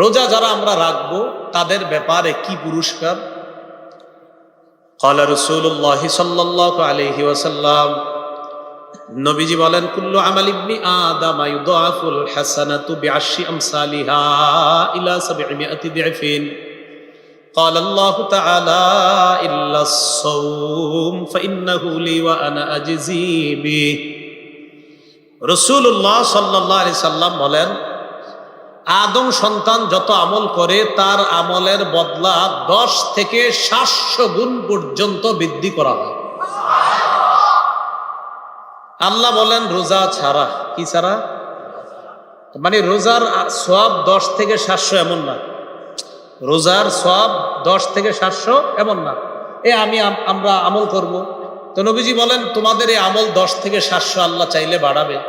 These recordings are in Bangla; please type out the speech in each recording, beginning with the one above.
রোজা যারা আমরা রাখবো তাদের ব্যাপারে কি পুরস্কার قال رسول الله صلى الله عليه وسلم নবীজি বলেন কুল্লু আমাল ইবনি আদম ইউদাফুল হাসানাতু বিআশরি আমসালিহা ইলা 700 দিফিন قال الله تعالى إلا الصوم فإنه لي وأنا أجزي به রসুল্লাহ সাল্লাহ আলি সাল্লাম বলেন আদম সন্তান যত আমল করে, তার আমলের বদলা দশ থেকে সাতশো গুণ পর্যন্ত বৃদ্ধি করা হয়। আল্লাহ বলেন, রোজা ছাড়া। কি ছাড়া? মানে রোজার সব দশ থেকে সাতশো এমন না। রোজার সব দশ থেকে সাতশো এমন না। এ, আমি আম- আমরা আমল করব। তো নবীজি বলেন, তোমাদের এই আমল দশ থেকে সাতশো আল্লাহ চাইলে বাড়াবে।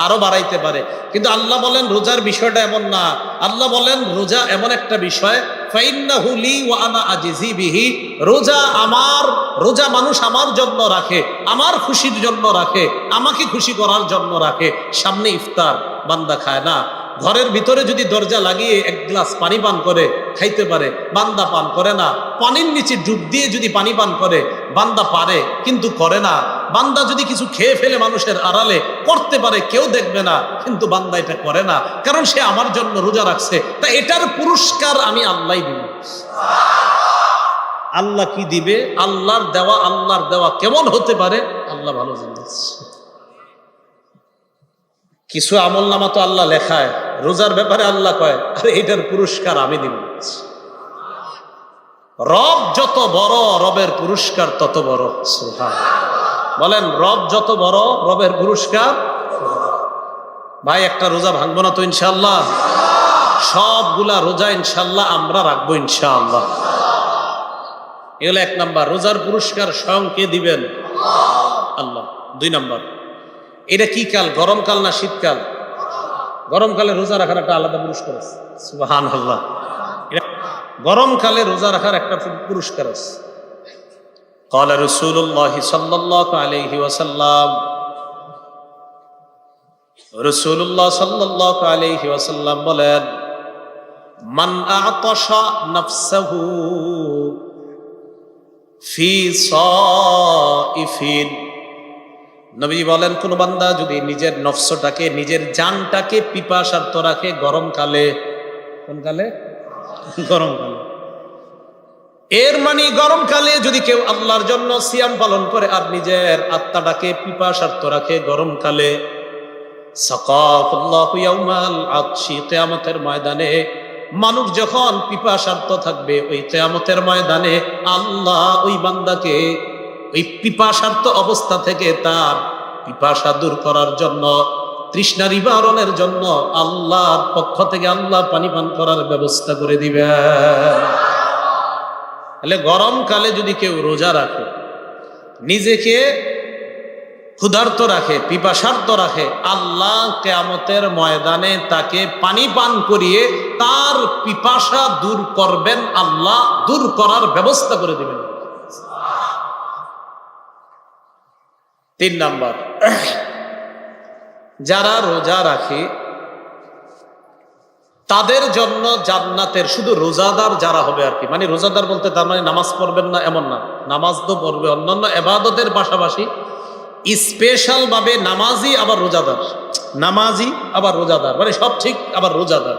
আরও বাড়াইতে পারে। কিন্তু আল্লাহ বলেন, রোজার বিষয়টা এমন না। আল্লাহ বলেন, রোজা এমন একটা বিষয় রোজা আমার, রোজা মানুষ আমার জন্য রাখে, আমার খুশির জন্য রাখে, আমাকে খুশি করার জন্য রাখে। সামনে ইফতার, বান্দা খায় না। ঘরের ভিতরে যদি দরজা লাগিয়ে এক গ্লাস পানি পান করে, খাইতে পারে। বান্দা পান করে না। পানির নিচে ডুব দিয়ে যদি পানি পান করে, বান্দা পারে, কিন্তু করে না। বান্দা যদি কিছু খেয়ে ফেলে মানুষের আড়ালে, করতে পারে, কেউ দেখবে না, কিন্তু বান্দা এটা করে না, কারণ সে আমার জন্য রোজা রাখছে। তা এটার পুরস্কার আমি আল্লাহ দিব। আল্লাহ কি দিবে? আল্লাহর দেওয়া আল্লাহর দেওয়া কেমন হতে পারে? আল্লাহ ভালো জানিস কিছু আমল নামা তো আল্লাহ লেখায়, রোজার ব্যাপারে আল্লাহ কয়, আরে এটার পুরস্কার আমি দিব। রব যত বড়, রবের পুরস্কার তত বড়। সুবহান। বলেন, রব যত বড়, রবের পুরস্কার। ভাই, একটা রোজা ভাঙবো না তো ইনশাল্লাহ সবগুলা রোজা ইনশাল্লাহ আমরা রাখব ইনশাআল্লাহ। এগুলো এক নাম্বার। রোজার পুরস্কার স্বয়ং কে দিবেন? আল্লাহ। দুই নাম্বার। এটা কি কাল? গরমকাল না শীতকাল? গরমকালে রোজা রাখার একটা আলাদা পুরস্কার আছে। সুবাহান আল্লাহ গরমকালে রোজা রাখার একটা পুরস্কার আছে। قال رسول الله صلى الله عليه وسلم রসুল্লাহ সাল্লাহ আলাইহি ওয়াসাল্লাম বলেন মান আতশা নাফসাহু ফি সাইফিন নবী বলেন কোন বান্দা যদি নিজের নফসটাকে নিজের জানটাকে পিপাসার্থ রাখে গরমকালে কোন কালে গরমকালে এর মানে গরমকালে যদি কেউ আল্লাহর জন্য সিয়াম পালন করে আর নিজের আত্মাটাকে পিপাসার্থ রাখে গরমকালে কিয়ামতের ময়দানে মানুষ যখন পিপাসার্থ থাকবে, ওই কিয়ামতের ময়দানে আল্লাহ ওই বান্দাকে ওই পিপাসার্থ অবস্থা থেকে তার পিপাসা দূর করার জন্য, তৃষ্ণা নিবারণের জন্য আল্লাহর পক্ষ থেকে আল্লাহ পানি পান করার ব্যবস্থা করে দিবেন। তাহলে গরমকালে যদি কেউ রোজা রাখে, নিজেকে ক্ষুধার্ত রাখে পিপাসার্থ রাখে, আল্লাহ কেয়ামতের ময়দানে তাকে পানি পান করিয়ে তার পিপাসা দূর করবেন, আল্লাহ দূর করার ব্যবস্থা করে দিবেন। তিন নাম্বার, যারা রোজা রাখে তাদের জন্য জান্নাতের শুধু রোজাদার যারা হবে আর কি মানে রোজাদার বলতে তার মানে নামাজ পড়বেন না এমন না নামাজ তো পড়বে অন্যান্য এবাদতের পাশাপাশি স্পেশাল ভাবে নামাজি আবার রোজাদার নামাজি আবার রোজাদার মানে সব ঠিক আবার রোজাদার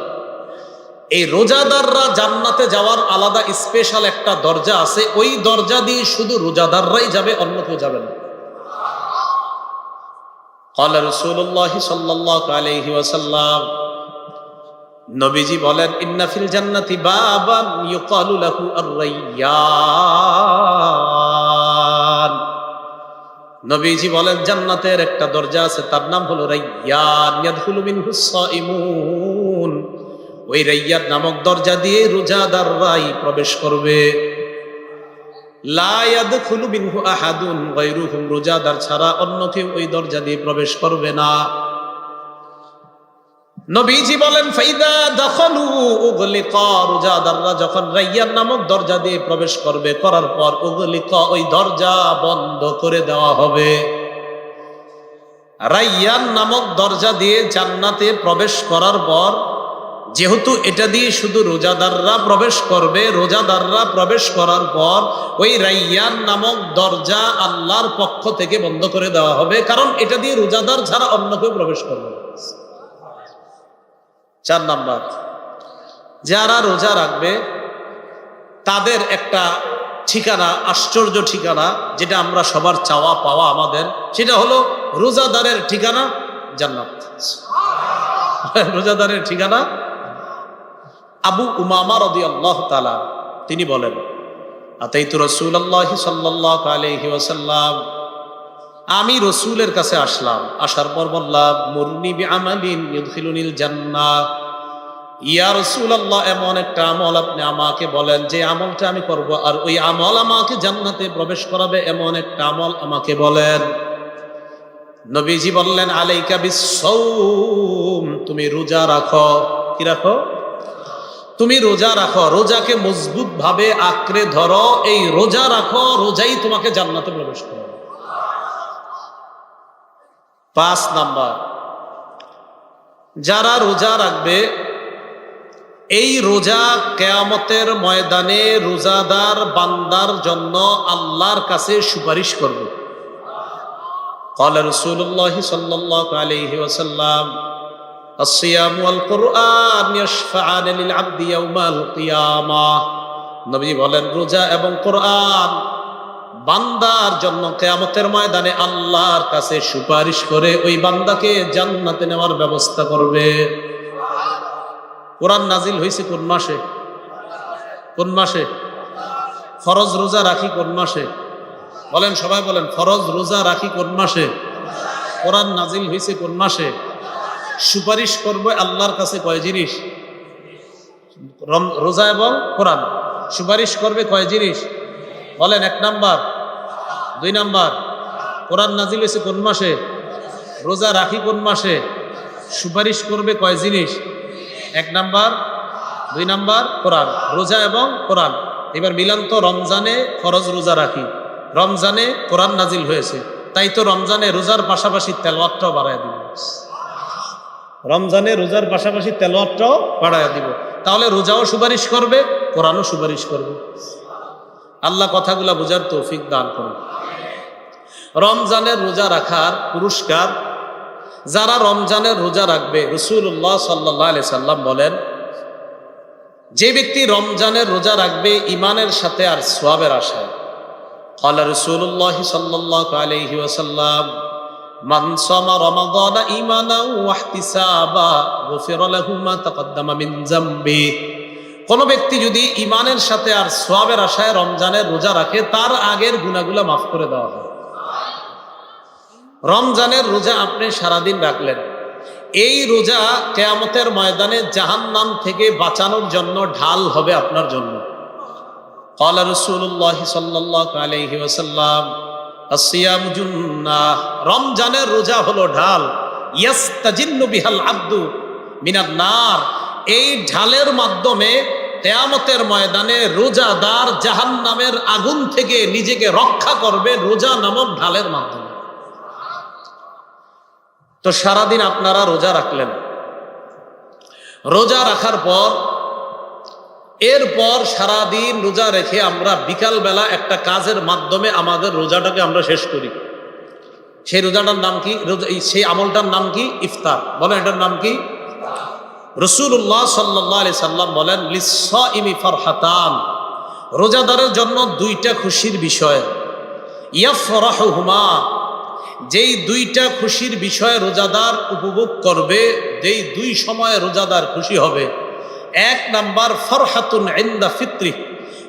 এই রোজাদাররা জান্নাতে যাওয়ার আলাদা স্পেশাল একটা দরজা আছে ওই দরজা দিয়ে শুধু রোজাদাররাই যাবে অন্য কেউ যাবে না قال رسول الله صلى الله عليه وسلم নবীজি বলেন, ইন্না ফিল জান্নাতি বাবান ইউকালু লাহু আর-রাইয়ান। নবীজি বলেন, জান্নাতের একটা দরজা আছে, তার নাম হলো রাইয়ান, ইয়াদখুলু মিনহু সাইমুন ওই রাইয়ান নামক দরজা দিয়ে রোজাদাররাই প্রবেশ করবে। লা ইয়াদখুলু মিনহু আহাদুন, গায়রুহুম, রোজাদার ছাড়া অন্য কেউ ওই দরজা দিয়ে প্রবেশ করবে না। নবীজি বলেন, ফাইদা দখলু উগলিকা রোজাদাররা যখন রাইয়ার নামক দরজা দিয়ে প্রবেশ করবে, করার পর উগলিকা ওই দরজা বন্ধ করে দেওয়া হবে রাইয়ান নামক দরজা দিয়ে জান্নাতে প্রবেশ করার পর, যেহেতু এটা দিয়ে শুধু রোজাদাররা প্রবেশ করবে, রোজাদাররা প্রবেশ করার পর ওই রাইয়ান নামক দরজা আল্লাহর পক্ষ থেকে বন্ধ করে দেওয়া হবে, কারণ এটা দিয়ে রোজাদার ছাড়া অন্য কেউ প্রবেশ করবে। চার নাম্বার, যারা রোজা রাখবে, তাদের একটা ঠিকানা, আশ্চর্য ঠিকানা, যেটা আমরা সবার চাওয়া পাওয়া আমাদের, সেটা হলো রোজাদারের ঠিকানা জান্নাত। রোজাদারের ঠিকানা আবু উমামা রদি আল্লাহ তালা তিনি বলেন, আতাইতু রসুল আল্লাহ সাল্লাহ আলহি ওসাল্লাম আমি রসুলের কাছে আসলাম। আসার পর বললাম, মুরনি আমালিন ইউদখিলুনিল জান্নাহ। ইয়া রসুল আল্লাহ এমন একটা আমল আপনি আমাকে বলেন, যে আমলটা আমি করব, আর ওই আমল আমাকে জান্নাতে প্রবেশ করাবে, এমন একটা আমল আমাকে বলেন। নবীজি বললেন, আলাইকা বিসৌম তুমি রোজা রাখো। কি রাখো? তুমি রোজা রাখো, রোজাকে মজবুত ভাবে আঁকড়ে ধরো, এই রোজা রাখো, রোজাই তোমাকে জান্নাতে প্রবেশ করবে। পাঁচ নাম্বার যারা রোজা রাখবে এই রোজা কেয়ামতের ময়দানে রোজাদার বান্দার জন্য আল্লাহর কাছে সুপারিশ করবে قال رسول الله صلى الله عليه وسلم الصيام والقرآن يشفعان للعبد يوم القيامة নবী বলেন রোজা এবং কোরআন বান্দার জন্য কেয়ামতের ময়দানে আল্লাহর কাছে সুপারিশ করে ওই বান্দাকে জান্নাতে নেওয়ার ব্যবস্থা করবে। কোরআন নাজিল হয়েছে কোন মাসে? কোন মাসে? ফরজ রোজা রাখি কোন মাসে? বলেন সবাই বলেন, ফরজ রোজা রাখি কোন মাসে? কোরআন নাজিল হয়েছে কোন মাসে? সুপারিশ করবে আল্লাহর কাছে কয় জিনিস? রোজা এবং কোরআন। সুপারিশ করবে কয় জিনিস? বলেন এক নাম্বার। দুই নাম্বার, কোরআন নাজিল হয়েছে কোন মাসে? রোজা রাখি কোন মাসে? সুপারিশ করবে কয় জিনিস? এক নাম্বার, দুই নাম্বার, কোরআন, রোজা এবং কোরআন। এবার মিলান তো রমজানে ফরজ রোজা রাখি। রমজানে কোরআন নাজিল হয়েছে। তাই তো রমজানে রোজার পাশাপাশি তেলওয়াতটাও বাড়ায় দিব। রমজানে রোজার পাশাপাশি তেলওয়াতটাও বাড়ায় দিব। তাহলে রোজাও সুপারিশ করবে, কোরআনও সুপারিশ করবে। আল্লাহ কথাগুলা বোঝার তৌফিক দান করুন। রমজানের রোজা রাখার পুরস্কার যারা রমজানের রোজা রাখবে রসুল্লাহ সাল্লাহ আলি সাল্লাম বলেন যে ব্যক্তি রমজানের রোজা রাখবে ইমানের সাথে আর সোয়াবের আশায় قال رسول الله صلى الله عليه وسلم من صام رمضان ايمانا واحتسابا غفر له ما تقدم من ذنبه কোন ব্যক্তি যদি ইমানের সাথে আর সোয়াবের আশায় রমজানের রোজা রাখে তার আগের গুণাগুলা মাফ করে দেওয়া হয় রমজানের রোজা আপনি সারাদিন রাখলেন। এই রোজা কেয়ামতের ময়দানে জাহান নাম থেকে বাঁচানোর জন্য ঢাল হবে আপনার জন্য। রমজানের রোজা হলো ঢাল। বিহাল আব্দু মিনান্নার এই ঢালের মাধ্যমে কেয়ামতের ময়দানে রোজাদার জাহান নামের আগুন থেকে নিজেকে রক্ষা করবে রোজা নামক ঢালের মাধ্যমে। তো সারাদিন আপনারা রোজা রাখলেন। রোজা রাখার পর, এরপর সারাদিন রোজা রেখে আমরা বিকালবেলা একটা কাজের মাধ্যমে আমাদের রোজাটাকে আমরা শেষ করি। সেই রোজাটার নাম কি? সেই আমলটার নাম কি? ইফতার। বলেন, এটার নাম কি? রসুল্লাহ সাল্লাহ আলি সাল্লাম বলেন লিসমি ফরহাতান। রোজাদারের জন্য দুইটা খুশির বিষয়। ইয়াফরাহুমা যেই দুইটা খুশির বিষয় রোজাদার উপভোগ করবে, যেই দুই সময়ে রোজাদার খুশি হবে। এক নাম্বার, ফরহাতুন ইন্দা ফিত্রি।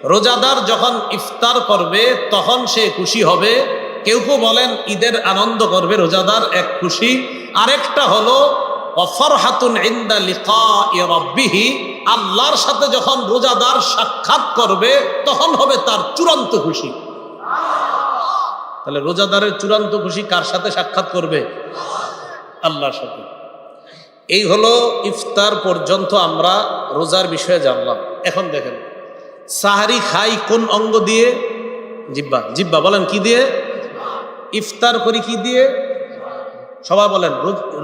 রোজাদার যখন ইফতার করবে, তখন সে খুশি হবে। কেউ কেউ বলেন, ঈদের আনন্দ করবে রোজাদার, এক খুশি। আরেকটা হলো অফরহাতুন ইন্দা লিকা রব্বিহি। আল্লাহর সাথে যখন রোজাদার সাক্ষাৎ করবে, তখন হবে তার চূড়ান্ত খুশি। তাহলে রোজাদারের চূড়ান্ত খুশি কার সাথে সাক্ষাৎ করবে? আল্লাহর সাথে। এই হলো ইফতার পর্যন্ত আমরা রোজার বিষয়ে জানলাম। এখন দেখেন, সাহারি খাই কোন অঙ্গ দিয়ে? জিব্বা জিব্বা বলেন কি দিয়ে? ইফতার করি কি দিয়ে? সবাই বলেন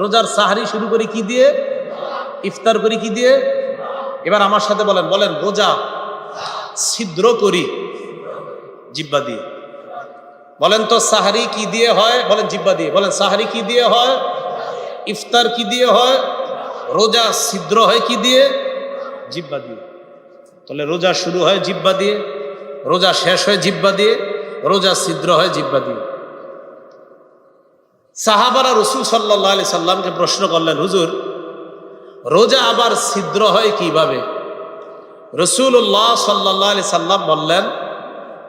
রোজার সাহারি শুরু করি কি দিয়ে? ইফতার করি কি দিয়ে? এবার আমার সাথে বলেন বলেন, রোজা ছিদ্র করি জিব্বা দিয়ে। বলেন তো সাহারি কি দিয়ে হয়? বলেন জিব্বা দিয়ে। বলেন সাহারি কি দিয়ে হয়? ইফতার কি দিয়ে হয়? রোজা ছিদ্র হয় কি দিয়ে? জিব্বা দিয়ে। তাহলে রোজা শুরু হয় জিব্বা দিয়ে, রোজা শেষ হয় জিব্বা দিয়ে, রোজা ছিদ্র হয় জিব্বা দিয়ে। সাহাবারা রসুল সাল্লাহ আলি সাল্লামকে প্রশ্ন করলেন, হুজুর, রোজা আবার ছিদ্র হয় কীভাবে? রসুল্লাহ সাল্লাহ আলি সাল্লাম বললেন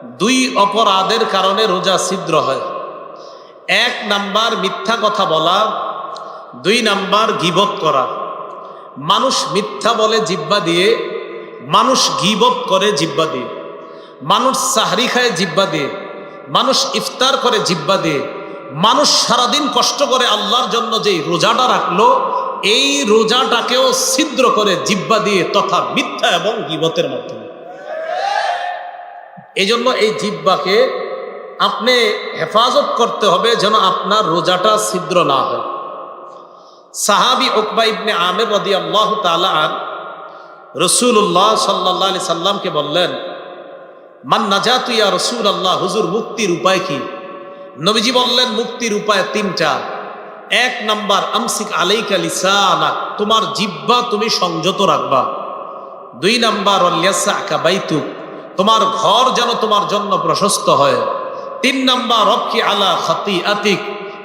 দুই অপরাধের কারণে রোজা ছিদ্র হয়। এক নাম্বার মিথ্যা কথা বলা, দুই নাম্বার গিবত করা। মানুষ মিথ্যা বলে জিব্বা দিয়ে, মানুষ গিবত করে জিব্বা দিয়ে। মানুষ সাহারি খায় জিব্বা দিয়ে, মানুষ ইফতার করে জিব্বা দিয়ে। মানুষ সারাদিন কষ্ট করে আল্লাহর জন্য যেই রোজাটা রাখল, এই রোজাটাকেও ছিদ্র করে জিব্বা দিয়ে তথা মিথ্যা এবং গিবতের মাধ্যমে। এই জন্য এই জিব্বাকে আপনি হেফাজত করতে হবে যেন আপনার রোজাটা ছিদ্র না হয়। সাহাবি ওকবা ইবনে আমের রদি আল্লাহ তালান রসুল্লাহ সাল্লাহ সাল্লামকে বললেন, মান নাজাত ইয়া রসুল আল্লাহ হুজুর, মুক্তির উপায় কি? নবীজি বললেন, মুক্তির উপায় তিনটা। এক নাম্বার, আমসিক আলাইকা লিসানা তোমার জিব্বা তুমি সংযত রাখবা। দুই নাম্বার অল্যাসা বাইতুক তোমার ঘর যেন তোমার জন্য প্রশস্ত হয়। তিন নাম্বার রক্ষি আলা খাতি আতিক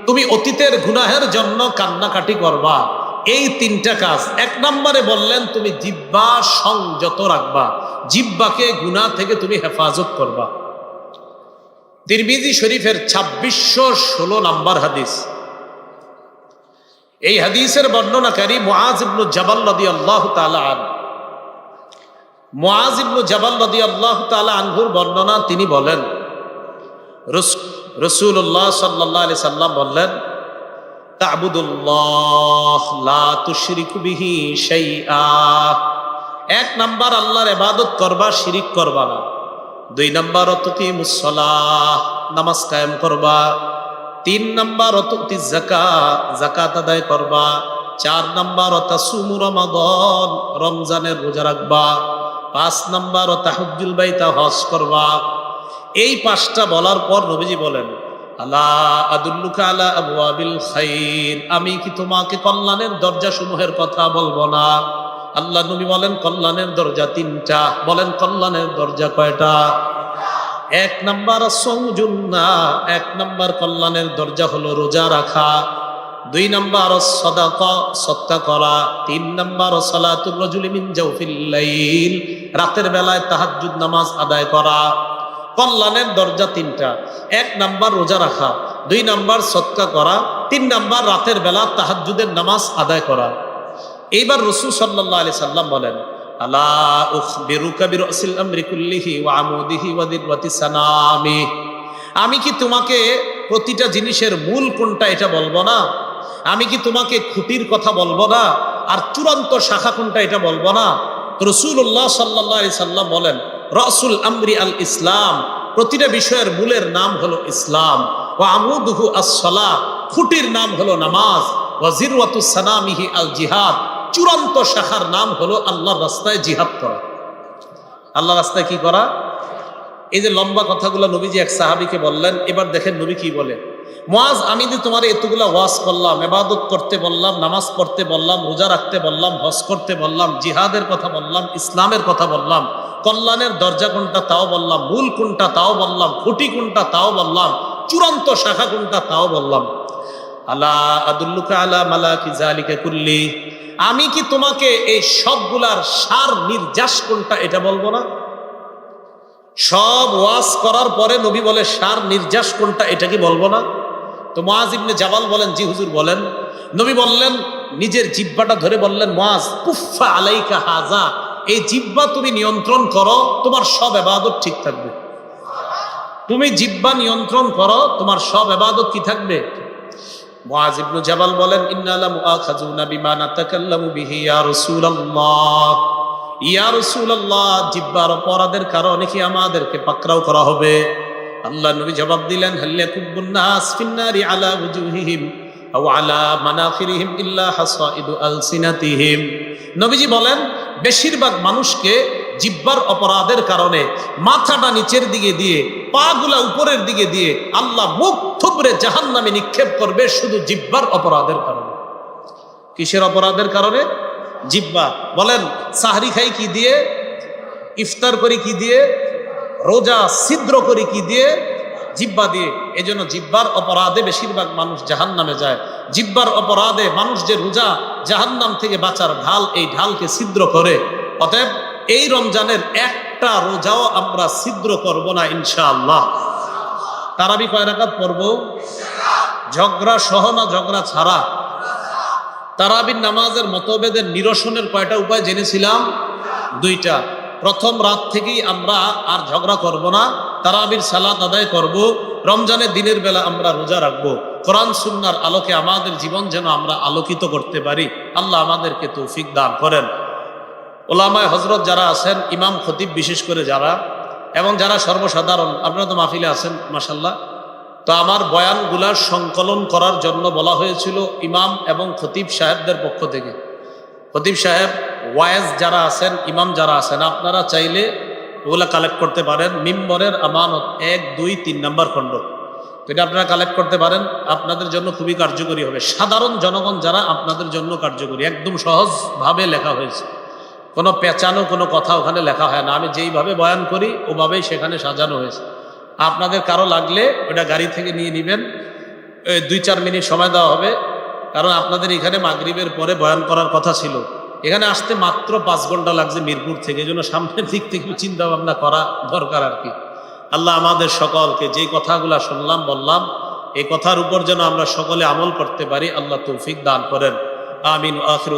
তুমি অতীতের গুনাহের জন্য কান্নাকাটি করবা। এই তিনটা কাজ। এক নম্বরে বললেন, তুমি জিব্বা সংযত রাখবা। জিব্বাকে গুনা থেকে তুমি হেফাজত করবা। তিরমিজি শরীফের ছাব্বিশশো ষোলো নাম্বার হাদিস। এই হাদিসের বর্ণনাকারী মুআজ ইবনু জাবাল নদী আল্লাহ আন মুআজ ইবনু জাবাল নদী আল্লাহ তালা আনহুর বর্ণনা তিনি বলেন রসুল্লাহ সাল্লাহ আলি সাল্লাম বললেন এক নাম্বার আল্লাহর ইবাদত করবা, শিরিক করবা না। দুই নাম্বার অতুতি মুসলাহ নামাজ কায়েম করবা। তিন নাম্বার অতুতি জাকাত জাকাত আদায় করবা। চার নাম্বার অতাসুমু রমাদন, রমজানের রোজা রাখবা। পাঁচ নাম্বার ও তাহুজ্জুল বাইতা হজ করবা। এই পাঁচটা বলার পর নবীজি বলেন আল্লাহ আদুল্লুকা আলা আবুয়াবিল খাইর। আমি কি তোমাকে কল্যাণের দরজা সমূহের কথা বলব না? আল্লাহ নবী বলেন, কল্যাণের দরজা তিনটা। বলেন, কল্যাণের দরজা কয়টা? এক নাম্বার, সৌজুন্না। এক নাম্বার, কল্যাণের দরজা হলো রোজা রাখা। দুই নাম্বার, সদাকা, সত্তা করা। তিন নম্বর রাতের বেলায় তাহাজ্জুদ নামাজ আদায় করা। কল্যাণের দরজা তিনটা। এক নাম্বার, রোজা রাখা। দুই নাম্বার সৎকা করা। তিন নাম্বার, রাতের বেলা তাহাজুদের নামাজ আদায় করা। এইবার রসুল সাল্লাহ আলি সাল্লাম বলেন আমি কি তোমাকে প্রতিটা জিনিসের মূল কোনটা এটা বলব না? আমি কি তোমাকে খুঁটির কথা বলব না? আর চূড়ান্ত শাখা কোনটা এটা বলব না? রসুল্লাহ সাল্লাহ আলি সাল্লাম বলেন, রসুল আমরি আল ইসলাম। প্রতিটা বিষয়ের মূলের নাম হলো ইসলাম। ও আমুদহু আসলা খুঁটির নাম হলো নামাজ। ওয়াজিরওয়াতু সানামিহি আল জিহাদ। চূড়ান্ত শাখার নাম হলো আল্লাহর রাস্তায় জিহাদ করা। আল্লাহ রাস্তায় কি করা? এই যে লম্বা কথাগুলো নবীজি এক সাহাবিকে বললেন, এবার দেখেন নবী কি বলে। মোয়াজ আমি যে তোমার এতগুলা ওয়াজ করলাম এবাদত করতে বললাম, নামাজ পড়তে বললাম, রোজা রাখতে বললাম, হজ করতে বললাম, জিহাদের কথা বললাম, ইসলামের কথা বললাম, কল্যাণের দরজা কোনটা তাও বললাম, মূল কোনটা তাও বললাম, খুঁটি কোনটা তাও বললাম, চূড়ান্ত শাখা কোনটা তাও বললাম। আলা আদুল্লুকা আলা মালা কি জালিকা কুল্লি। আমি কি তোমাকে এই সবগুলার সার নির্যাস কোনটা এটা বলব না? সব ওয়াজ করার পরে নবী বলে, সার নির্যাস কোনটা, এটা কি বলব না? তো মাজ ইবনে জাবাল বলেন, জি হুজুর বলেন। নবী বললেন, নিজের জিব্বাটা ধরে বললেন মাজ কুফা আলাইকা হাজা এই জিব্বা তুমি নিয়ন্ত্রণ করো, তোমার সব এবাদত ঠিক থাকবে। তুমি জিব্বা নিয়ন্ত্রণ করো, তোমার সব এবাদত কি থাকবে? মুআজ ইবনে জাবাল বলেন ইন্নালা মুআখাযুনা বিমা নাতাকাল্লামু বিহি ইয়া রাসূলুল্লাহ। ইয়া রাসূলুল্লাহ, জিব্বার অপরাধের কারণে কি আমাদেরকে পাকড়াও করা হবে? আল্লাহ নবী জবাব দিলেন হাল্লা কুব্বুন নাস ফিন্নারি আলা ওয়াজুহিহিম আও আলা মানাখিরিহিম ইল্লা হাসাইদু আলসিনাতিহিম। নবীজি বলেন, বেশিরভাগ মানুষকে জিব্বার অপরাধের কারণে মাথাটা নিচের দিকে দিয়ে, পাগুলা উপরের দিকে দিয়ে আল্লাহ মুখ থুবড়ে জাহান নামে নিক্ষেপ করবে শুধু জিব্বার অপরাধের কারণে। কিসের অপরাধের কারণে? জিব্বা। বলেন, সাহরি খাই কি দিয়ে? ইফতার করি কি দিয়ে? রোজা ছিদ্র করি কি দিয়ে? জিব্বা দিয়ে। এই জন্য জিব্বার অপরাধে বেশিরভাগ মানুষ জাহান নামে যায়। জিব্বার অপরাধে মানুষ যে রোজা জাহান্নাম থেকে বাঁচার ঢাল, এই ঢালকে ছিদ্র করে। অতএব এই রমজানের একটা রোজাও আমরা ছিদ্র করব না, ইনশাআল্লাহ। তারাবি কয় রাকাত পড়ব? ঝগড়া সহ না ঝগড়া ছাড়া? তারাবির নামাজের মতভেদের নিরসনের কয়টা উপায় জেনেছিলাম? দুইটা। প্রথম রাত থেকেই আমরা আর ঝগড়া করব না, তারাবির সালাত আদায় করব, রমজানের দিনের বেলা আমরা রোজা রাখব। কোরআন সুন্নার আলোকে আমাদের জীবন যেন আমরা আলোকিত করতে পারি। আল্লাহ আমাদেরকে তৌফিক দান করেন। ওলামায় হজরত যারা আছেন, ইমাম খতিব বিশেষ করে যারা, এবং যারা সর্বসাধারণ, আপনারা তো মাহফিলে আছেন মাসাল্লাহ তো আমার বয়ানগুলার সংকলন করার জন্য বলা হয়েছিল ইমাম এবং খতিব সাহেবদের পক্ষ থেকে। খতিব সাহেব, ওয়ায়েজ যারা আছেন, ইমাম যারা আছেন, আপনারা চাইলে ওগুলা কালেক্ট করতে পারেন। মিম্বরের আমানত এক, দুই, তিন নম্বর খণ্ড। এটা আপনারা কালেক্ট করতে পারেন, আপনাদের জন্য খুবই কার্যকরী হবে। সাধারণ জনগণ যারা আপনাদের জন্য কার্যকরী, একদম সহজভাবে লেখা হয়েছে। কোনো পেঁচানো কোনো কথা ওখানে লেখা হয় না। আমি যেইভাবে বয়ান করি, ওভাবেই সেখানে সাজানো হয়েছে। আপনাদের কারও লাগলে ওটা গাড়ি থেকে নিয়ে নেবেন। দুই চার মিনিট সময় দেওয়া হবে, কারণ আপনাদের এখানে মাগরিবের পরে বয়ান করার কথা ছিল। এখানে আসতে মাত্র পাঁচ ঘণ্টা লাগছে মিরপুর থেকে, এই জন্য সামনের দিক থেকে চিন্তা ভাবনা করা দরকার আর কি। আল্লাহ আমাদের সকলকে যেই কথাগুলা শুনলাম, বললাম এই কথার উপর যেন আমরা সকলে আমল করতে পারি, আল্লাহ তৌফিক দান করেন। আমিন আখির